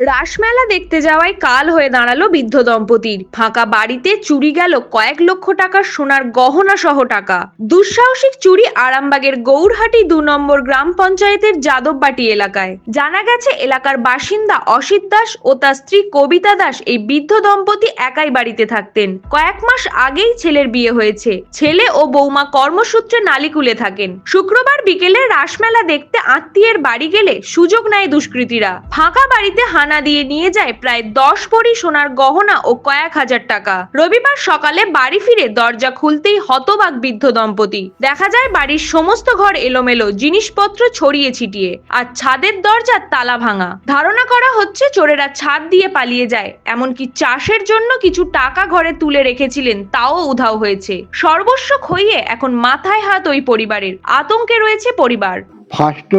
রাসমেলা দেখতে যাওয়ায় কাল হয়ে দাঁড়াল বৃদ্ধ দম্পতির। ফাঁকা বাড়িতে চুরি গেল কয়েক লক্ষ টাকার সোনার গহনা সহ টাকা। দুঃসাহসিক চুরি আরামবাগের গৌরহাটি দু নম্বর গ্রাম পঞ্চায়েতের যাদববাটি এলাকায়। জানা গেছে, এলাকার বাসিন্দা অসিত দাস ও তার স্ত্রী কবিতা দাস এই বৃদ্ধ দম্পতি একাই বাড়িতে থাকতেন। কয়েক মাস আগেই ছেলের বিয়ে হয়েছে। ছেলে ও বৌমা কর্মসূত্রে নালিকুলে থাকেন। শুক্রবার বিকেলে রাসমেলা দেখতে আত্মীয়ের বাড়ি গেলে সুযোগ নেয় দুষ্কৃতীরা। ফাঁকা বাড়িতে হানা দিয়ে নিয়ে যায় প্রায় দশ ভরি সোনার গহনা ও কয়েক হাজার টাকা। রবিবার সকালে বাড়ি ফিরে দরজা খুলতেই হতবাক বৃদ্ধ দম্পতি। দেখা যায় বাড়ির সমস্ত ঘর এলোমেলো, জিনিসপত্র ছড়িয়ে ছিটিয়ে, আর ছাদের দরজার তালা ভাঙা। ধারণা করা হচ্ছে চোরেরা ছাদ দিয়ে পালিয়ে যায়, এমনকি চাষের জন্য কিছু টাকা ঘরে তুলে রেখেছিলেন, তাও উধাও হয়েছে। সর্বস্ব খইয়ে এখন মাথায় হাত ওই পরিবারের, আতঙ্কে রয়েছে পরিবার। ফার্স্ট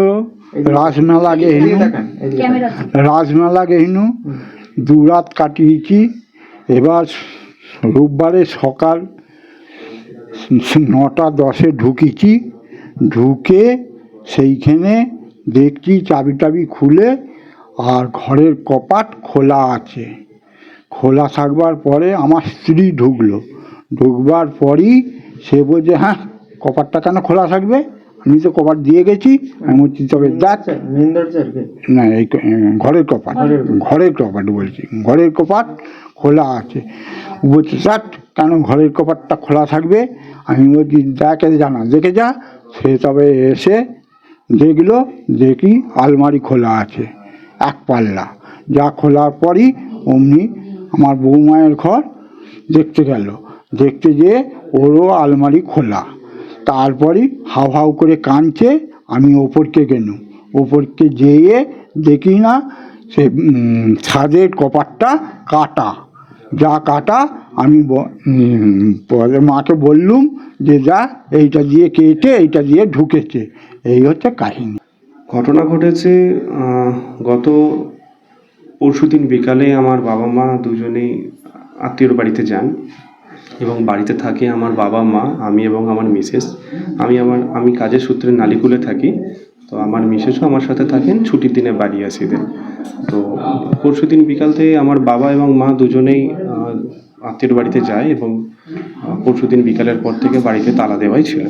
রাসমেলা গেহিনু রাসমেলা গেহিনু দু রাত কাটিয়েছি। এবার রোববারে সকাল নটা দশে ঢুকেছি। ঢুকে সেইখানে দেখছি চাবি টাবি খুলে আর ঘরের কপাট খোলা আছে। খোলা থাকবার পরে আমার স্ত্রী ঢুকলো। ঢুকবার পরই সে বলছে হ্যাঁ কপাটটা কেন খোলা থাকবে? আমি তো কপাট দিয়ে গেছি আমি বলছি তবে দেখ না এই ঘরের কপাট ঘরের কপাট। বলছি ঘরের কপাট খোলা আছে। বলছি বলছে দেখ কেন ঘরের কপাটটা খোলা থাকবে? আমি বলছি দেখে জানা দেখে যা। সে তবে এসে দেখল দেখি আলমারি খোলা আছে এক পাল্লা। যা খোলার পরই অমনি আমার বৌমায়ের ঘর দেখতে গেল। দেখতে যেয়ে ওরও আলমারি খোলা। তারপরে হাউ হাউ করে কাঁদছে, আমি ওপরকে গেলুম ওপরকে যেয়ে দেখি না, সে ছাদের কপারটা কাটা। যা কাটা, আমি পরে মাকে বললুম যে, যা, এইটা দিয়ে কেটে, এইটা দিয়ে ঢুকেছে। এই হচ্ছে কাহিনী। ঘটনা ঘটেছে গত পরশুদিন বিকালে আমার বাবা মা দুজনেই আত্মীয়র বাড়িতে যান। এবং বাড়িতে থাকে আমার বাবা মা আমি এবং আমার মিসেস। আমি আমার আমি কাজের সূত্রে নালিকুলে থাকি। তো আমার মিসেসও আমার সাথে থাকেন ছুটির দিনে বাড়ি আসি দেন তো পরশুদিন বিকাল থেকে আমার বাবা এবং মা দুজনেই আহ, আত্মীয়র বাড়িতে যায় এবং আহ, পরশুদিন বিকালের পর থেকে বাড়িতে তালা দেওয়াই ছিল।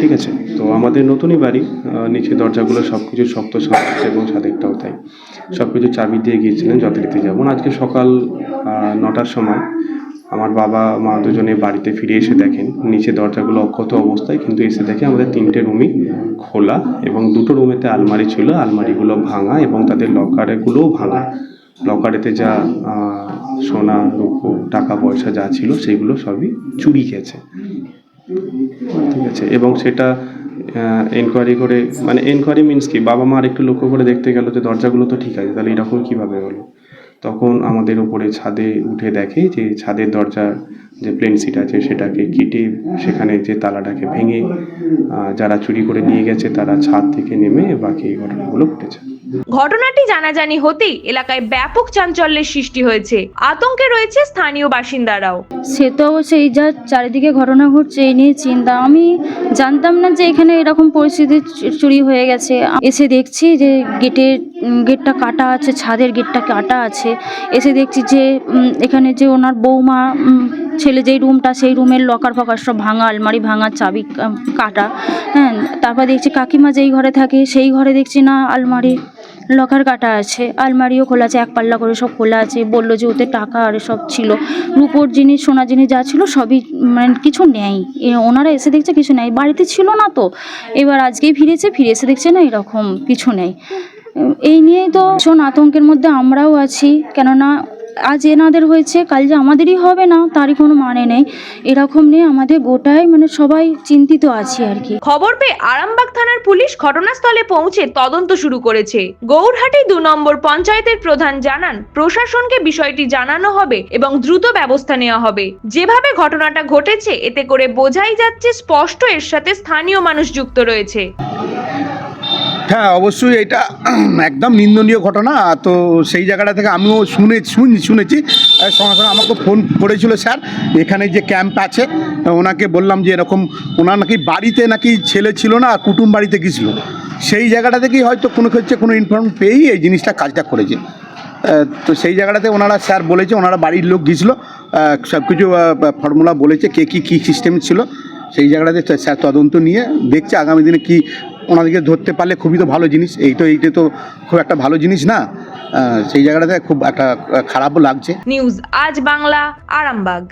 ঠিক আছে? তো আমাদের নতুনই বাড়ি নিচে দরজাগুলো সব কিছু শক্ত ছাদ এবং ছাদেরটাও তাই। সব কিছু চাবি দিয়ে গিয়েছিলেন যথারীতি যেমন আজকে সকাল নটার সময় আমার বাবা, মা দুজনে বাড়িতে ফিরে এসে দেখেন, নিচে দরজাগুলো অক্ষত অবস্থায়, কিন্তু এসে দেখে আমাদের তিনটে রুমই খোলা এবং দুটো রুমেতে আলমারি ছিল, আলমারিগুলো ভাঙা এবং তাদের লকারেগুলোও ভাঙা। লকারেতে যা সোনা, রূপো, টাকা, পয়সা যা ছিল, সেগুলো সবই চুরি গেছে। ঠিক আছে, এবং সেটা এনকোয়ারি করে মানে এনকোয়ারি মিনস কি বাবা মা আর একটু লক্ষ্য করে দেখতে গেল যে দরজাগুলো তো ঠিক আছে, তাহলে এরকম কীভাবে হলো? তখন আমাদের উপরে ছাদে উঠে দেখে যে ছাদের দরজার যে প্লেন সিট আছে সেটাকে কেটে সেখানে যে তালাটাকে ভেঙে যারা চুরি করে নিয়ে গেছে তারা ছাদ থেকে নেমে বাকি এই ঘটনাগুলো ঘটেছে। ঘটনাটি জানাজানি হতেই এলাকায় ব্যাপক চাঞ্চল্যের সৃষ্টি হয়েছে। আতঙ্কে রয়েছে স্থানীয় বাসিন্দারাও। সে তো অবশ্যই যা চারিদিকে ঘটনা ঘটছে এই নিয়ে চিন্তা। আমি জানতাম না যে এখানে এরকম পরিস্থিতি চুরি হয়ে গেছে। এসে দেখছি যে গেটের গেটটা কাটা আছে ছাদের গেটটা কাটা আছে। এসে দেখছি যে এখানে যে ওনার বৌমা ছেলে যেই রুমটা, সেই রুমের লকার ফকার সব ভাঙা, আলমারি ভাঙা, চাবি কাটা হ্যাঁ তারপর দেখছি কাকিমা যেই ঘরে থাকে, সেই ঘরে দেখছি না আলমারি লকার কাটা আছে, আলমারিও খোলা আছে এক পাল্লা করে সব খোলা আছে, বলল যে ওতে টাকা আর সব ছিল। রূপোর জিনিস, সোনা জিনিস যা ছিল সবই মানে কিছু নেয় ওনারা এসে দেখছে কিছু নেই, বাড়িতে ছিল না তো। এবার আজকেই ফিরেছে, ফিরে এসে দেখছে না এরকম কিছু নেই। এই নিয়েই তো ভীষণ আতঙ্কের মধ্যে আমরাও আছি, কেননা আজ এনাদের হয়েছে, কাল যে আমাদেরই হবে না, তারই কোনো মানে নেই। এরকম নিয়ে আমাদের গোটাই মানে সবাই চিন্তিত আছি আর কি। খবর পেয়ে আরামবাগ থানার পুলিশ ঘটনাস্থলে পৌঁছে তদন্ত শুরু করেছে। গৌরহাটি দু নম্বর পঞ্চায়েতের প্রধান জানান, প্রশাসনকে বিষয়টি জানানো হবে এবং দ্রুত ব্যবস্থা নেওয়া হবে। যেভাবে ঘটনাটা ঘটেছে, এতে করে বোঝাই যাচ্ছে, স্পষ্ট এর সাথে স্থানীয় মানুষ যুক্ত রয়েছে। হ্যাঁ অবশ্যই এটা একদম নিন্দনীয় ঘটনা। তো সেই জায়গাটা থেকে আমিও শুনে শুন শুনেছি। সঙ্গে সঙ্গে আমাকে ফোন করেছিল স্যার। এখানে যে ক্যাম্প আছে, ওনাকে বললাম যে এরকম ওনার নাকি বাড়িতে নাকি ছেলে ছিল না কুটুম বাড়িতে গেছিল সেই জায়গাটা থেকেই হয়তো কোনো ক্ষেত্রে কোনো ইনফর্ম পেয়েই এই জিনিসটা কাজটা করেছে। তো সেই জায়গাটাতে ওনারা স্যার বলেছে, ওনারা বাড়ির লোক গিয়েছিল। সব কিছু ফর্মুলা বলেছে কে কী কী সিস্টেম ছিল। সেই জায়গাটাতে স্যার তদন্ত নিয়ে দেখছে, আগামী দিনে কি ওনাদেরকে ধরতে পারলে খুবই তো ভালো জিনিস। এই তো এইটা তো খুব একটা ভালো জিনিস না। সেই জায়গাটাতে খুব একটা খারাপও লাগছে। নিউজ, আজ বাংলা, আরামবাগ।